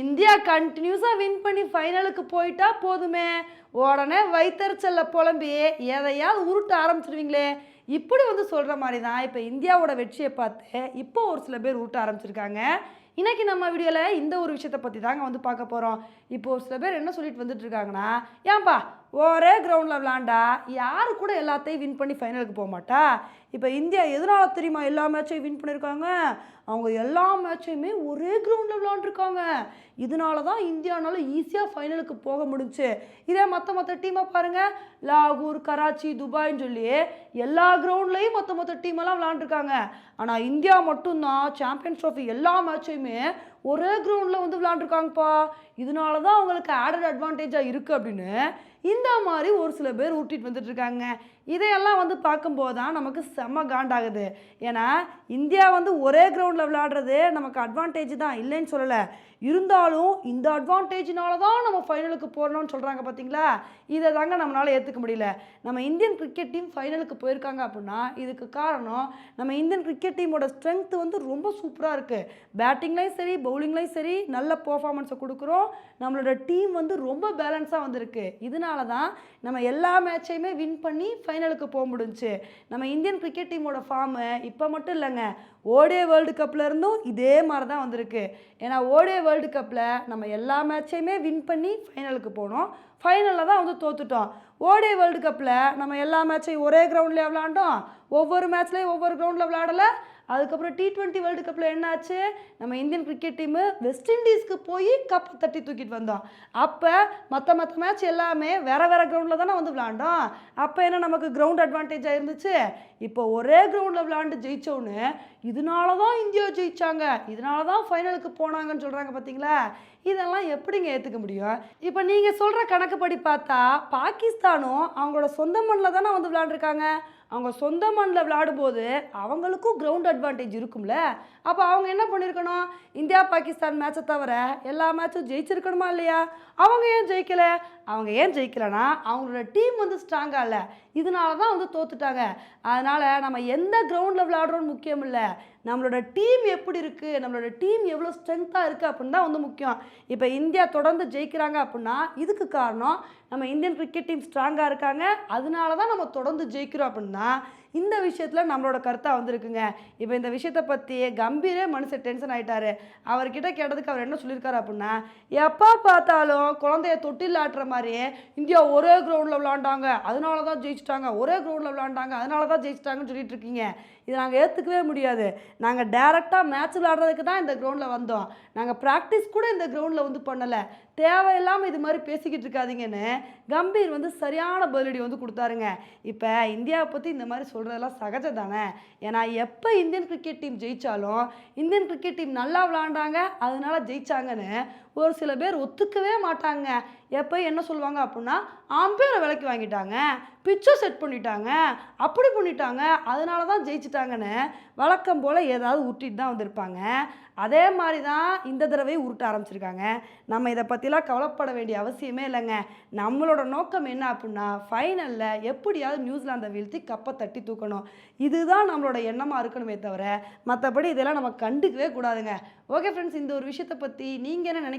India கண்டினியூஸாக win பண்ணி ஃபைனலுக்கு போயிட்டா போதுமே. உடனே வைத்தறிச்சல்ல புலம்பி எதையாவது உருட்ட ஆரம்பிச்சிருவீங்களே. இப்படி வந்து சொல்கிற மாதிரி தான் இப்போ இந்தியாவோட வெற்றியை பார்த்து இப்போ ஒரு சில பேர் உருட்ட ஆரம்பிச்சிருக்காங்க. இன்றைக்கி நம்ம வீடியோவில் இந்த ஒரு விஷயத்தை பற்றி தாங்க வந்து பார்க்க போகிறோம் இப்போ ஒரு சில பேர் என்ன சொல்லிட்டு வந்துட்டு இருக்காங்கன்னா ஏன்பா ஒரே கிரவுண்டில் விளாண்டா யாரு கூட எல்லாத்தையும் வின் பண்ணி ஃபைனலுக்கு போக மாட்டா? இப்போ இந்தியா எதனால தெரியுமா எல்லா மேட்சையும் வின் பண்ணியிருக்காங்க அவங்க எல்லா மேட்சையுமே ஒரே கிரவுண்டில் விளாண்டுருக்காங்க இதனால தான் இந்தியானால ஈஸியாக ஃபைனலுக்கு போக முடிஞ்சுச்சு இதே மற்ற மற்ற டீமை பாருங்கள் லாகூர் கராச்சி துபாய்னு சொல்லி எல்லா கிரவுண்ட்லேயும் மற்ற மற்ற டீமெல்லாம் விளாண்டுருக்காங்க ஆனால் இந்தியா மட்டும்தான் சாம்பியன்ஸ் ட்ராஃபி எல்லா மேட்சையுமே ஒரே கிரவுண்டில் வந்து விளாண்டுருக்காங்கப்பா இதனால தான் அவங்களுக்கு ஆடட் அட்வான்டேஜாக இருக்குது அப்படின்னு இந்த மாதிரி ஒரு சில பேர் ஊட்டிட்டு வந்துட்டுருக்காங்க. இதையெல்லாம் வந்து பார்க்கும்போது தான் நமக்கு செம்ம காண்டாகுது. ஏன்னா இந்தியா வந்து ஒரே கிரவுண்டில் விளையாடுறது நமக்கு அட்வான்டேஜ் தான் இல்லைன்னு சொல்லலை. இருந்தாலும் இந்த அட்வான்டேஜினால தான் நம்ம ஃபைனலுக்கு போகிறோம்னு சொல்கிறாங்க பார்த்தீங்களா இதை தாங்க நம்மளால் ஏற்றுக்க முடியல. நம்ம இந்தியன் கிரிக்கெட் டீம் ஃபைனலுக்கு போயிருக்காங்க அப்படின்னா இதுக்கு காரணம் நம்ம இந்தியன் கிரிக்கெட் டீமோட ஸ்ட்ரென்த் வந்து ரொம்ப சூப்பராக இருக்குது பேட்டிங்லையும் சரி பவுலிங்லையும் சரி நல்ல பர்ஃபார்மன்ஸை கொடுக்குறோம். நம்மளோட டீம் வந்து ரொம்ப பேலன்ஸாக வந்திருக்கு. இதனால தான் நம்ம எல்லா மேட்சையுமே வின் பண்ணி ஃபைனலுக்கு போக முடிஞ்சுச்சு. நம்ம இந்தியன் கிரிக்கெட் டீமோட ஃபார்மு இப்போ மட்டும் இல்லைங்க ஓடே வேர்ல்டு கப்பில் இருந்தும் இதே மாதிரி தான் வந்திருக்கு. ஏன்னா ஓடே வேர்ல்டு கப்பில் நம்ம எல்லா மேட்சையுமே வின் பண்ணி ஃபைனலுக்கு போனோம். ஃபைனலில் தான் வந்து தோத்துட்டோம். ஓடே வேர்ல்டு கப்பில் நம்ம எல்லா மேட்சையும் ஒரே கிரவுண்ட்லேயே விளாண்டோம். ஒவ்வொரு மேட்ச்லேயும் ஒவ்வொரு கிரவுண்டில் விளாடலை. அதுக்கப்புறம் டி டுவெண்ட்டி வேர்ல்டு கப்பில் என்னாச்சு? நம்ம இந்தியன் கிரிக்கெட் டீமு வெஸ்ட் இண்டீஸ்க்கு போய் கப் தட்டி தூக்கிட்டு வந்தோம். அப்போ மற்ற மற்ற மேட்ச் எல்லாமே வேற வேற கிரவுண்டில் தானே வந்து விளாண்டோம் அப்போ என்ன நமக்கு கிரவுண்ட் அட்வான்டேஜாக இருந்துச்சு? இப்போ ஒரே கிரவுண்டில் விளாண்டு ஜெயித்தோன்னு இதனால தான் இந்தியா ஜெயித்தாங்க இதனால தான் ஃபைனலுக்கு போனாங்கன்னு சொல்கிறாங்க பார்த்தீங்களா இதெல்லாம் எப்படிங்க ஏற்றுக்க முடியும்? இப்போ நீங்கள் சொல்கிற கணக்குப்படி பார்த்தா பாகிஸ்தானும் அவங்களோட சொந்த மண்ணில் தானே வந்து விளாண்டுருக்காங்க அவங்க சொந்த மண்ணில் விளையாடும்போது அவங்களுக்கும் கிரவுண்ட் அட்வான்டேஜ் இருக்கும்ல. அப்போ அவங்க என்ன பண்ணியிருக்கணும் இந்தியா பாகிஸ்தான் மேட்சை தவிர எல்லா மேட்சும் ஜெயிச்சிருக்கணுமா இல்லையா? அவங்க ஏன் ஜெயிக்கலை? அவங்க ஏன் ஜெயிக்கலைன்னா அவங்களோட டீம் வந்து ஸ்ட்ராங்காக இல்லை. இதனால தான் வந்து தோத்துட்டாங்க. அதனால் நம்ம எந்த கிரவுண்டில் விளையாடுறோன்னு முக்கியம் இல்லை. நம்மளோட டீம் எப்படி இருக்குது நம்மளோட டீம் எவ்வளோ ஸ்ட்ரென்த்தாக இருக்குது அப்படின்னு தான் வந்து முக்கியம். இப்போ இந்தியா தொடர்ந்து ஜெயிக்கிறாங்க அப்படின்னா இதுக்கு காரணம் நம்ம இந்தியன் கிரிக்கெட் டீம் ஸ்ட்ராங்காக இருக்காங்க. அதனால தான் நம்ம தொடர்ந்து ஜெயிக்கிறோம் அப்படின்னா இந்த விஷயத்தில் நம்மளோட கருத்தாக வந்திருக்குங்க. இப்போ இந்த விஷயத்தை பற்றி கம்பீரே மனுஷன் டென்ஷன் ஆகிட்டாரு அவர்கிட்ட கேட்டதுக்கு அவர் என்ன சொல்லியிருக்காரு அப்படின்னா எப்போ பார்த்தாலும் குழந்தைய தொட்டில் ஆட்டுற மாதிரியே இந்தியா ஒரே கிரவுண்டில் விளாண்டாங்க. அதனால தான் ஜெயிச்சிட்டாங்க. ஒரே கிரவுண்டில் விளாண்டாங்க. அதனால தான் ஜெயிச்சிட்டாங்கன்னு சொல்லிட்டு இருக்கீங்க. இதை நாங்கள் ஏற்றுக்கவே முடியாது. நாங்கள் டேரெக்டாக மேட்ச் விளாடுறதுக்கு தான் இந்த கிரவுண்டில் வந்தோம். நாங்கள் ப்ராக்டிஸ் கூட இந்த கிரவுண்டில் வந்து பண்ணலை. தேவையில்லாமல் இது மாதிரி பேசிக்கிட்டு இருக்காதீங்கன்னு கம்பீர் வந்து சரியான பதிலடி வந்து கொடுத்தாருங்க. இப்போ இந்தியாவை பற்றி இந்த மாதிரி சொல்கிறதெல்லாம் சகஜம் தானே ஏன்னா எப்போ இந்தியன் கிரிக்கெட் டீம் ஜெயித்தாலும் இந்தியன் கிரிக்கெட் டீம் நல்லா விளாண்டாங்க அதனால ஜெயிச்சாங்கன்னு ஒரு சில பேர் ஒத்துக்கவே மாட்டாங்க. எப்போ என்ன சொல்லுவாங்க அப்படின்னா ஆம்பேரை விலைக்கு வாங்கிட்டாங்க பிச்சை செட் பண்ணிட்டாங்க அப்படி பண்ணிட்டாங்க அதனால தான் ஜெயிச்சிட்டாங்கன்னு வழக்கம் போல் ஏதாவது உருட்டிட்டு தான் வந்திருப்பாங்க. அதே மாதிரி தான் இந்த தடவை உருட்ட ஆரம்பிச்சிருக்காங்க. நம்ம இதை பற்றிலாம் கவலைப்பட வேண்டிய அவசியமே இல்லைங்க. நம்மளோட நோக்கம் என்ன அப்படின்னா ஃபைனலில் எப்படியாவது நியூசிலாந்தை வீழ்த்தி கப்பை தட்டி தூக்கணும். இதுதான் நம்மளோட எண்ணமாக இருக்கணுமே தவிர மற்றபடி இதெல்லாம் நம்ம கண்டுக்கவே கூடாதுங்க. ஓகே ஃப்ரெண்ட்ஸ் இந்த ஒரு விஷயத்தை பற்றி நீங்கள் என்ன